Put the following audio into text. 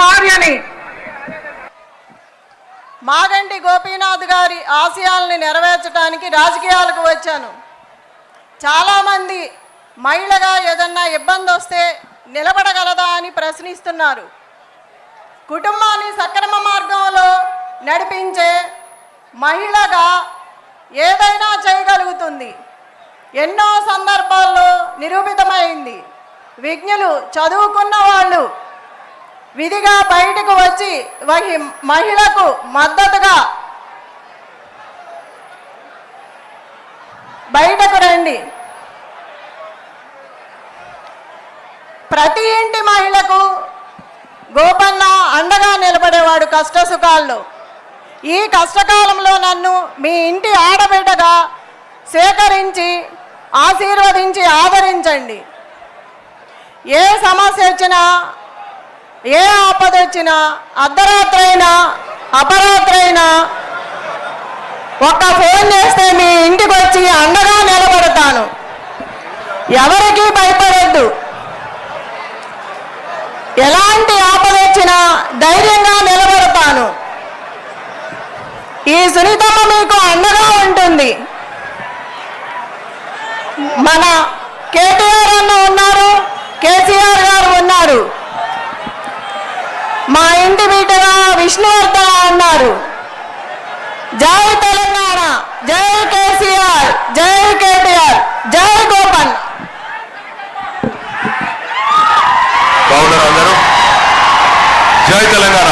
భార్యని. మాగంటి గోపీనాథ్ గారి ఆశయాల్ని నెరవేర్చడానికి రాజకీయాలకు వచ్చాను. చాలామంది మహిళగా ఏదన్నా ఇబ్బంది వస్తే నిలబడగలదా అని ప్రశ్నిస్తున్నారు. కుటుంబాన్ని సక్రమ మార్గంలో నడిపించే మహిళగా ఏదైనా చేయగలుగుతుంది. ఎన్నో సందర్భాల్లో నిరూపితమైంది. విజ్ఞులు చదువుకున్న వాళ్ళు విధిగా బయటకు వచ్చి వహి మహిళకు మద్దతుగా బయటకు రండి. ప్రతి ఇంటి మహిళకు గోపన్న అండగా నిలబడేవాడు కష్టసుఖాలు ఈ కష్టకాలంలో నన్ను మీ ఇంటి ఆడబిడ్డగా సేకరించి ఆశీర్వదించి ఆదరించండి. ఏ సమస్య వచ్చినా ఏ ఆపద వచ్చినా అర్ధరాత్రైనా అపరాత్రైనా ఒక్క ఫోన్ చేస్తే మీ ఇంటికి వచ్చి అండగా నిలబడతాను. ఎవరికి భయపడద్దు. ఎలాంటి ఆపద వచ్చినా ధైర్యంగా నిలబడతాను. ఈ సునీతమ్మ మీకు అండగా ఉంటుంది. మన కేటీఆర్ అన్న ఉన్నారు ఇంటి బీటగా విష్ణువర్ధన అన్నారు. జై తెలంగాణ జై కేసీఆర్ జై కేటీఆర్ జై గోపన్ జై తెలంగాణ.